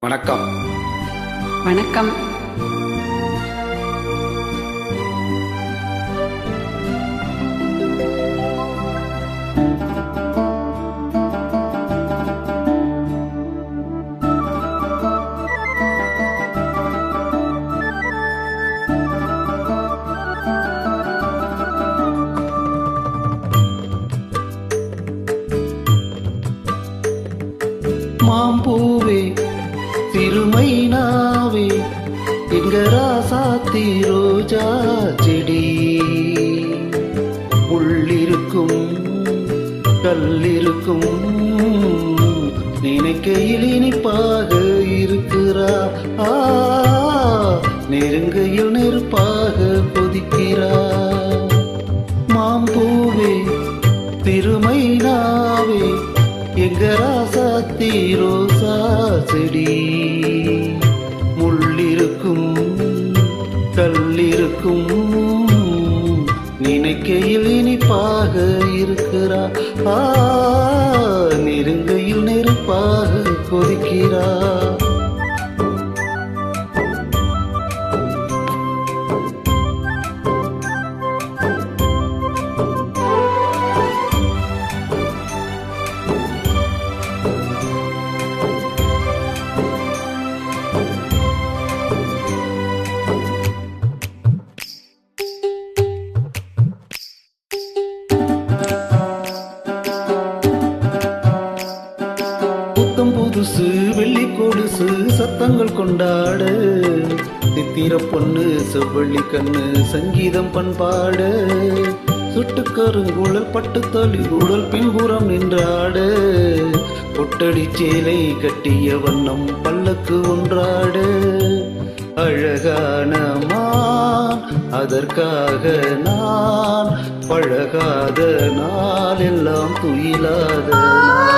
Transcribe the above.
வணக்கம். வணக்கம். மாம்பூவே திருமைனாவே எங்க ராசாத்தி ரோஜா செடி. உள்ளிருக்கும் கல்லிருக்கும் நினைக்கையில் இனிப்பாக இருக்கிறா. ஆ நெருங்கையில் நெருப்பாக கொதிக்கிறா. மாம்பூவே திருமைனாவே எங்க ராசாத்தி ரோஜா இருக்கிறா ஆ நெருங்கையில் நெருப்பாக கொதிக்கிறா. புத்தம் புதுசு வெள்ளி கொலுசு சத்தங்கள் கொண்டாடு. சித்திர பொண்ணு செவ்வள்ளி கண்ணு சங்கீதம் பண்பாடு. சுட்டுக்கரு ஊழல் பட்டு தளி உடல் பின்புறம் நின்றாடு. கொட்டடி சேலை கட்டிய வண்ணம் பல்லக்கு ஒன்றாடு. அழகான மான் அதற்காக நான் பழகாத நாள் எல்லாம் துயிலாத நான்